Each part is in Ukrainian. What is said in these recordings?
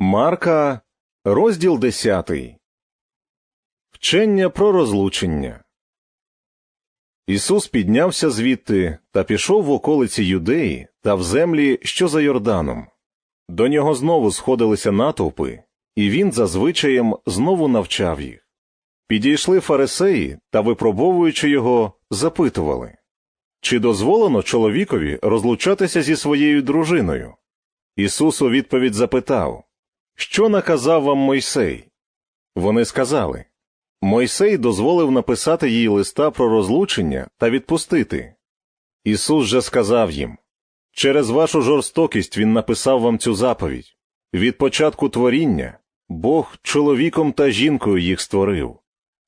Марка, розділ 10. Вчення про розлучення. Ісус піднявся звідти та пішов в околиці Юдеї та в землі, що за Йорданом. До нього знову сходилися натовпи, і він за звичаєм знову навчав їх. Підійшли фарисеї та, випробовуючи його, запитували чи дозволено чоловікові розлучатися зі своєю дружиною? Ісус у відповідь запитав що наказав вам Мойсей? Вони сказали Мойсей дозволив написати їй листа про розлучення та відпустити. Ісус же сказав їм Через вашу жорстокість Він написав вам цю заповідь. Від початку творіння Бог чоловіком та жінкою їх створив.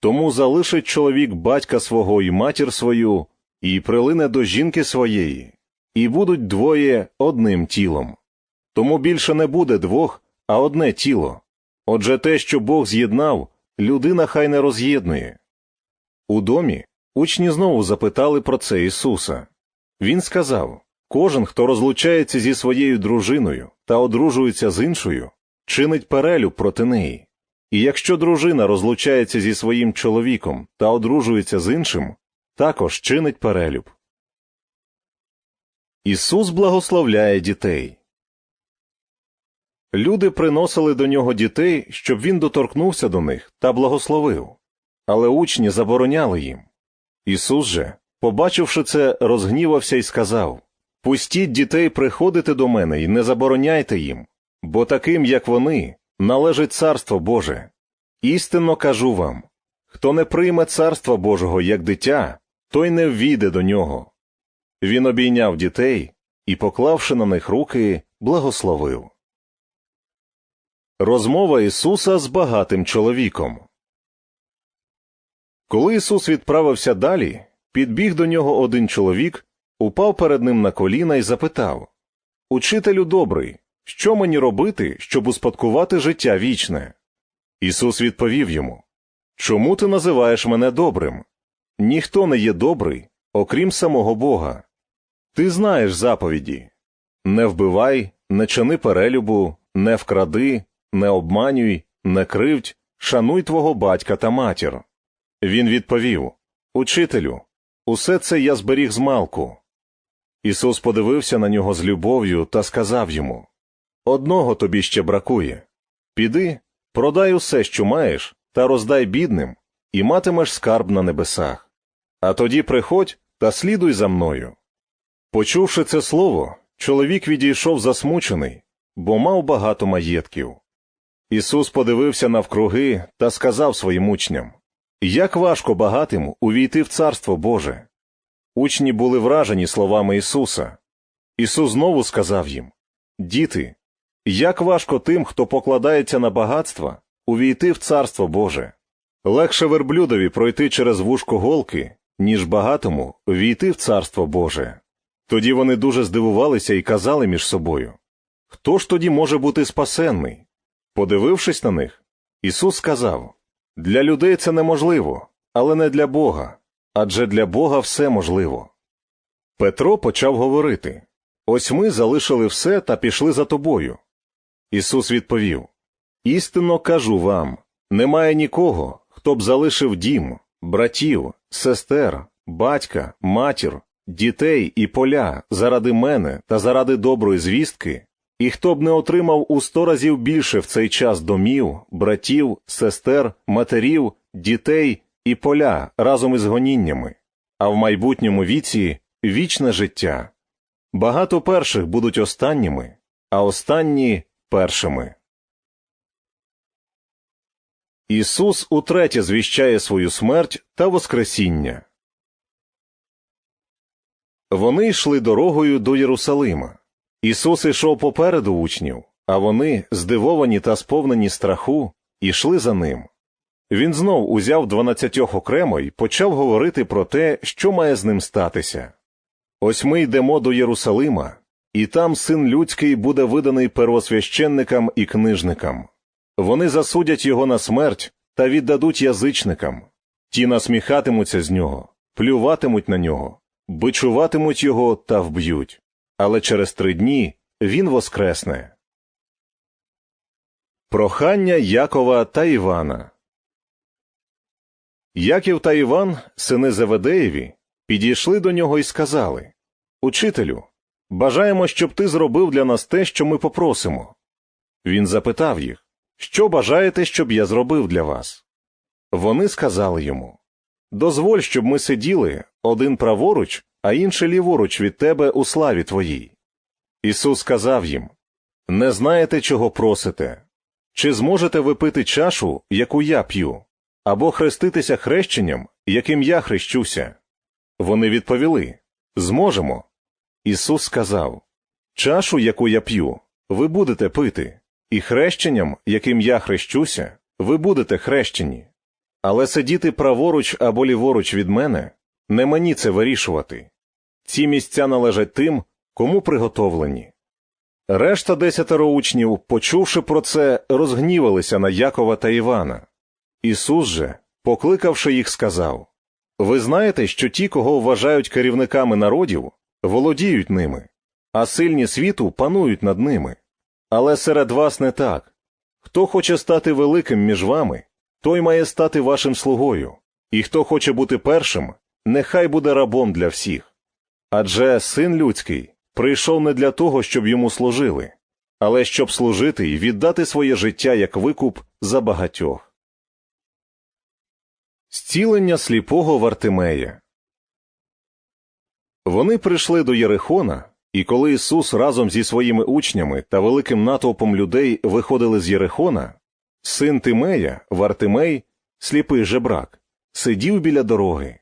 Тому залишить чоловік батька свого і матір свою, і прилине до жінки своєї, і будуть двоє одним тілом. Тому більше не буде двох, а одне тіло. Отже те, що Бог з'єднав, людина хай не роз'єднує. У домі учні знову запитали про це Ісуса. Він сказав кожен, хто розлучається зі своєю дружиною та одружується з іншою, чинить перелюб проти неї. І якщо дружина розлучається зі своїм чоловіком та одружується з іншим, також чинить перелюб. Ісус благословляє дітей. Люди приносили до нього дітей, щоб він доторкнувся до них та благословив, але учні забороняли їм. Ісус же, побачивши це, розгнівався і сказав Пустіть дітей приходити до мене і не забороняйте їм, бо таким, як вони, належить царство Боже. Істинно кажу вам хто не прийме царства Божого як дитя, той не ввійде до нього. Він обійняв дітей і, поклавши на них руки, благословив. Розмова Ісуса з багатим чоловіком. Коли Ісус відправився далі, підбіг до нього один чоловік, упав перед ним на коліна і запитав Учителю добрий, що мені робити, щоб успадкувати життя вічне? Ісус відповів йому Чому ти називаєш мене добрим? Ніхто не є добрий, окрім самого Бога. Ти знаєш заповіді не вбивай, не чини перелюбу, не вкради не обманюй, не кривдь, шануй твого батька та матір. Він відповів Учителю, усе це я зберіг з малку. Ісус подивився на нього з любов'ю та сказав йому Одного тобі ще бракує. Піди, продай усе, що маєш, та роздай бідним, і матимеш скарб на небесах. А тоді приходь та слідуй за мною. Почувши це слово, чоловік відійшов засмучений, бо мав багато маєтків. Ісус подивився навкруги та сказав своїм учням Як важко багатим увійти в Царство Боже. Учні були вражені словами Ісуса. Ісус знову сказав їм Діти, як важко тим, хто покладається на багатства, увійти в Царство Боже. Легше верблюдові пройти через вушко голки, ніж багатому війти в Царство Боже. Тоді вони дуже здивувалися і казали між собою Хто ж тоді може бути спасенний? Подивившись на них, Ісус сказав Для людей це неможливо, але не для Бога, адже для Бога все можливо. Петро почав говорити Ось ми залишили все та пішли за тобою. Ісус відповів Істинно кажу вам немає нікого, хто б залишив дім, братів, сестер, батька, матір, дітей і поля заради мене та заради доброї звістки, і хто б не отримав у сто разів більше в цей час домів, братів, сестер, матерів, дітей і поля разом із гоніннями, а в майбутньому віці вічне життя. Багато перших будуть останніми, а останні першими. Ісус утретє звіщає свою смерть та Воскресіння. Вони йшли дорогою до Єрусалима. Ісус ішов попереду учнів, а вони, здивовані та сповнені страху, ішли за ним. Він знов узяв дванадцятьох окремо і почав говорити про те, що має з ним статися. Ось ми йдемо до Єрусалима, і там син людський буде виданий первосвященникам і книжникам. Вони засудять його на смерть та віддадуть язичникам. Ті насміхатимуться з нього, плюватимуть на нього, бичуватимуть його та вб'ють але через три дні він воскресне. Прохання Якова та Івана Яків та Іван, сини Зеведеєві, підійшли до нього і сказали Учителю, бажаємо, щоб ти зробив для нас те, що ми попросимо. Він запитав їх Що бажаєте, щоб я зробив для вас? Вони сказали йому Дозволь, щоб ми сиділи один праворуч, а інший ліворуч від тебе у славі твоїй. Ісус сказав їм Не знаєте, чого просите. Чи зможете ви пити чашу, яку я п'ю, або хреститися хрещенням, яким я хрещуся? Вони відповіли Зможемо. Ісус сказав Чашу, яку я п'ю, ви будете пити, і хрещенням, яким я хрещуся, ви будете хрещені. Але сидіти праворуч або ліворуч від мене не мені це вирішувати. Ці місця належать тим, кому приготовлені. Решта десятеро учнів, почувши про це, розгнівалися на Якова та Івана. Ісус же, покликавши їх, сказав Ви знаєте, що ті, кого вважають керівниками народів, володіють ними, а сильні світу панують над ними. Але серед вас не так. Хто хоче стати великим між вами, той має стати вашим слугою, і хто хоче бути першим, нехай буде рабом для всіх. Адже син людський прийшов не для того, щоб йому служили, але щоб служити і віддати своє життя як викуп за багатьох. Зцілення сліпого Вартимея Вони прийшли до Єрихона, і коли Ісус разом зі своїми учнями та великим натовпом людей виходили з Єрихона, син Тимея, Вартимей, сліпий жебрак, сидів біля дороги.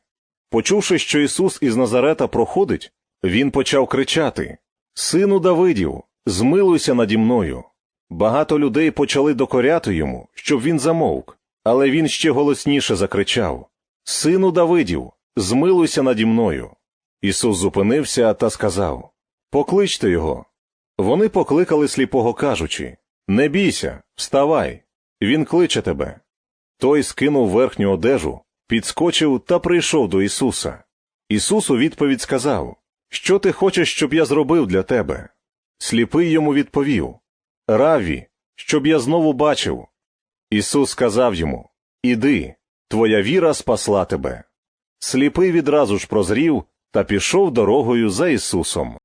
Почувши, що Ісус із Назарета проходить, він почав кричати Сину Давидів, змилуйся наді мною. Багато людей почали докоряти йому, щоб він замовк, але він ще голосніше закричав Сину Давидів, змилуйся наді мною. Ісус зупинився та сказав Покличте його. Вони покликали сліпого, кажучи Не бійся, вставай, він кличе тебе. Той скинув верхню одежу, підскочив та прийшов до Ісуса. Ісус у відповідь сказав Що ти хочеш, щоб я зробив для тебе? Сліпий йому відповів Раві, щоб я знову бачив. Ісус сказав йому Іди, твоя віра спасла тебе. Сліпий відразу ж прозрів та пішов дорогою за Ісусом.